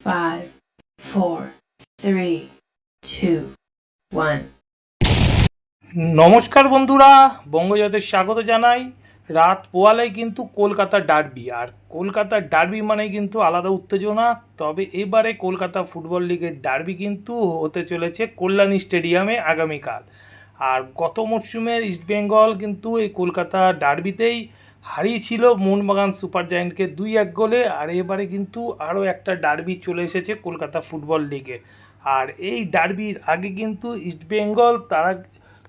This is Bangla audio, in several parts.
five, four, three, two, one. নমস্কার বন্ধুরা বঙ্গজাতের স্বাগত জানাই। রাত পোয়ালে কিন্তু কলকাতা ডার্বি আর কলকাতার ডার্বি মানে কিন্তু আলাদা উত্তেজনা। তবে এবারে কলকাতা ফুটবল লিগের ডার্বি কিন্তু হতে চলেছে কল্যাণী স্টেডিয়ামে আগামীকাল। আর গত মরশুমের ইস্টবেঙ্গল কিন্তু এই কলকাতা ডার্বিতেই হারিয়েছিল মোহনবাগান সুপার জায়েন্টকে দুই এক গোলে, আর এবারে কিন্তু আরও একটা ডার্বি চলে এসেছে কলকাতা ফুটবল লিগে। আর এই ডার্বির আগে কিন্তু ইস্টবেঙ্গল তারা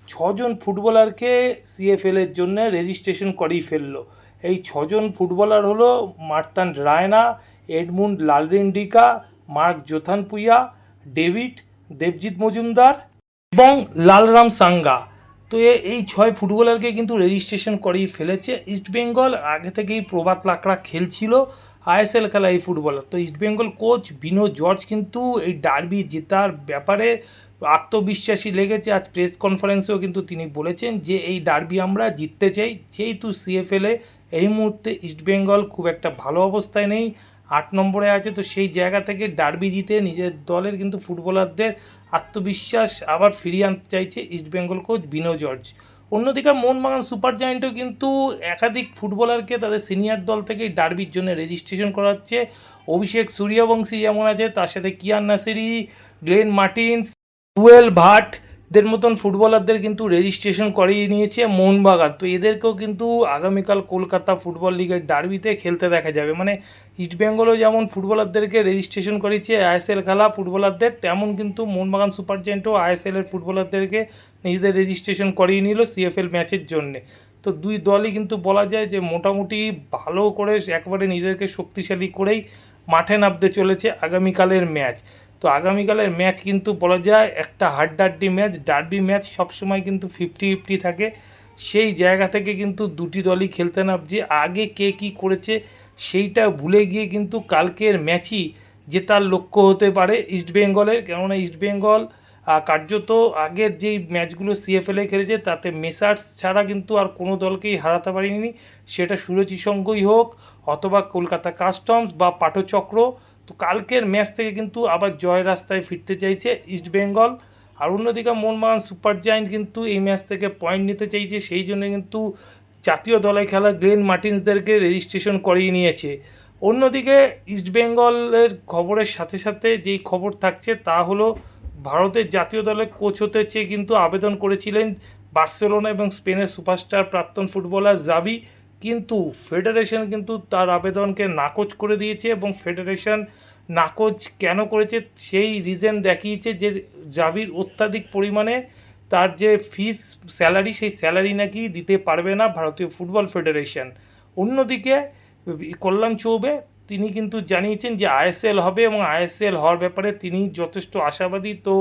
ছজন ফুটবলারকে সিএফএলের জন্য রেজিস্ট্রেশন করিয়ে ফেলল। এই ছজন ফুটবলার হলো মার্তান Raina, Edmund Lalrindika, mark Zothanpuia, David, Debjit Majumdar এবং লালরাম সাঙ্গা। তো এই ছয় ফুটবলারকে কিন্তু রেজিস্ট্রেশন করিয়ে ফেলেছে। ইস্টবেঙ্গল আগে থেকেই প্রভাত লাকড়া খেলছিল আইএসএল খেলা এই ফুটবলার। তো ইস্টবেঙ্গল কোচ বিনো জর্জ কিন্তু এই ডার্বি জেতার ব্যাপারে আত্মবিশ্বাসী লেগেছে। আজ প্রেস কনফারেন্সেও কিন্তু তিনি বলেছেন যে, এই ডার্বি আমরা জিততে চাই। যেহেতু সিএফএলে এই মুহূর্তে ইস্টবেঙ্গল খুব একটা ভালো অবস্থায় নেই। আট নম্বরে আছে, তো সেই জায়গা থেকে ডার্বি জিতে নিজের দলের কিন্তু ফুটবলারদের আত্মবিশ্বাস আবার ফিরিয়ে আনতে চাইছে ইস্টবেঙ্গল কোচ বিনো জর্জ অন্যদিকে মোহনবাগান সুপার জায়েন্টও কিন্তু একাধিক ফুটবলারকে তাদের সিনিয়র দল থেকে ডার্বির জন্য রেজিস্ট্রেশন করাচ্ছে। অভিষেক সূর্যবংশী যেমন আছে, তার সাথে কিয়ান নাসিরি, গ্লেন মার্টিন্স টুয়েল ভাটদের মতন ফুটবলারদের কিন্তু রেজিস্ট্রেশন করিয়ে নিয়েছে মোহনবাগান। তো এদেরকেও কিন্তু আগামীকাল কলকাতা ফুটবল লিগের ডার্বিতে খেলতে দেখা যাবে। মানে ইস্টবেঙ্গলও যেমন ফুটবলারদেরকে রেজিস্ট্রেশন করেছে আইএসএল খেলা ফুটবলারদের, তেমন কিন্তু মোহনবাগান সুপার জায়েন্টও আইএসএল এর ফুটবলারদেরকে নিজেদের রেজিস্ট্রেশন করিয়ে নিল সিএফএল ম্যাচের জন্যে। তো দুই দলই কিন্তু বলা যায় যে মোটামুটি ভালো করে একবারে নিজেদেরকে শক্তিশালী করেই মাঠে নামতে চলেছে আগামীকালের ম্যাচ তো আগামীকালের ম্যাচ কিন্তু বলা যায় একটা হাড্ডাড্ডি ম্যাচ, ডার্বি ম্যাচ সবসময় কিন্তু ফিফটি ফিফটি থাকে। সেই জায়গা থেকে কিন্তু দুটি দলই খেলতে নামছে। আগে কে কী করেছে সেইটা ভুলে গিয়ে কিন্তু কালকের ম্যাচই জেতার লক্ষ্য হতে পারে ইস্টবেঙ্গলের কেননা ইস্টবেঙ্গল কার্যত আগের যেই ম্যাচগুলো সিএফএলে খেলেছে তাতে মেসার্স ছাড়া কিন্তু আর কোনো দলকেই হারাতে পারেনি। সেটা সুরজি সঙ্গই হোক অথবা কলকাতা কাস্টমস বা পাটচক্র তো কালকের ম্যাচ থেকে কিন্তু আবার জয় রাস্তায় ফিরতে চাইছে ইস্টবেঙ্গল আর অন্যদিকে মোহনবাগান সুপার জায়েন্ট কিন্তু এই ম্যাচ থেকে পয়েন্ট নিতে চাইছে, সেই জন্য কিন্তু জাতীয় দলে খেলা গ্লেন মার্টিন্সদেরকে রেজিস্ট্রেশন করিয়ে নিয়েছে। অন্যদিকে ইস্টবেঙ্গলের খবরের সাথে সাথে যেই খবর থাকছে, তা হলো ভারতের জাতীয় দলে কোচ হতে চেয়ে কিন্তু আবেদন করেছিলেন বার্সেলোনা এবং স্পেনের সুপারস্টার প্রাক্তন ফুটবলার জাভি কিন্তু ফেডারেশন কিন্তু তার আবেদনকে নাকচ করে দিয়েছে এবং ফেডারেশন নাকচ কেন করেছে সেই রিজন দেখিয়েছে যে জাভির অত্যাধিক পরিমাণে তার যে ফিস স্যালারি সেই স্যালারি নাকি দিতে পারবে না ভারতীয় ফুটবল ফেডারেশন। অন্যদিকে কল্যাণ চৌবে, তিনি কিন্তু জানিয়েছেন যে আইএসএল হবে এবং আইএসএল হওয়ার ব্যাপারে তিনি যথেষ্ট আশাবাদী। তো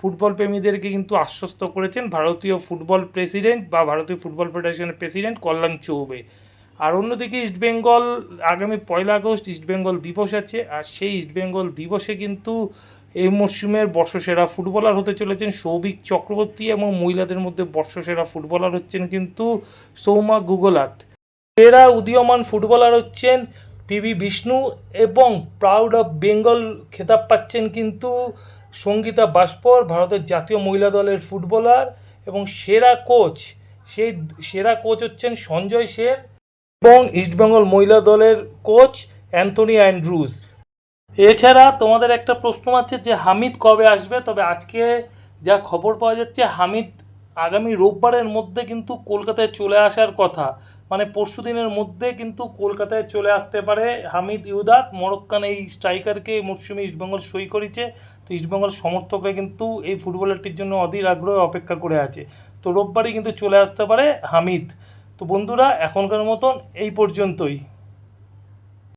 ফুটবল প্রেমীদেরকে কিন্তু আশ্বস্ত করেছেন ভারতীয় ফুটবল প্রেসিডেন্ট বা ভারতীয় ফুটবল ফেডারেশনের প্রেসিডেন্ট কল্যাণ চৌবে। আর অন্যদিকে ইস্টবেঙ্গল আগামী পয়লা আগস্ট ইস্টবেঙ্গল দিবস আছে, আর সেই ইস্টবেঙ্গল দিবসে কিন্তু এই মরশুমের বর্ষসেরা ফুটবলার হতে চলেছেন সৌভিক চক্রবর্তী এবং মহিলাদের মধ্যে বর্ষসেরা ফুটবলার হচ্ছেন কিন্তু সৌমা গুগলাত। সেরা উদীয়মান ফুটবলার হচ্ছেন পিবি বিষ্ণু এবং প্রাউড অফ বেঙ্গল খেতাব পাচ্ছেন কিন্তু সঙ্গীতা বাস্পর, ভারতের জাতীয় মহিলা দলের ফুটবলার এবং সেরা কোচ, সেই সেরা কোচ হচ্ছেন সঞ্জয় সেন। এবং ইস্টবেঙ্গল মহিলা দলের কোচ অ্যান্থনি অ্যান্ড্রুজ এছাড়া তোমাদের একটা প্রশ্ন আছে যে হামিদ কবে আসবে? তবে আজকে যা খবর পাওয়া যাচ্ছে, হামিদ আগামী রোববারের মধ্যে কিন্তু কলকাতায় চলে আসার কথা। মানে পরশু দিনের মধ্যে কিন্তু কলকাতায় চলে আসতে পারে হামিদ ইউদাত। মরক্কান এই স্ট্রাইকারকে মরশুমে ইস্টবেঙ্গল সই করেছে। তো ইস্টবেঙ্গল সমর্থকরা কিন্তু এই ফুটবলারটির জন্য অধীর আগ্রহে অপেক্ষা করে আছে। তো রোববারই কিন্তু চলে আসতে পারে হামিদ। তো বন্ধুরা এখনকার মতন এই পর্যন্তই।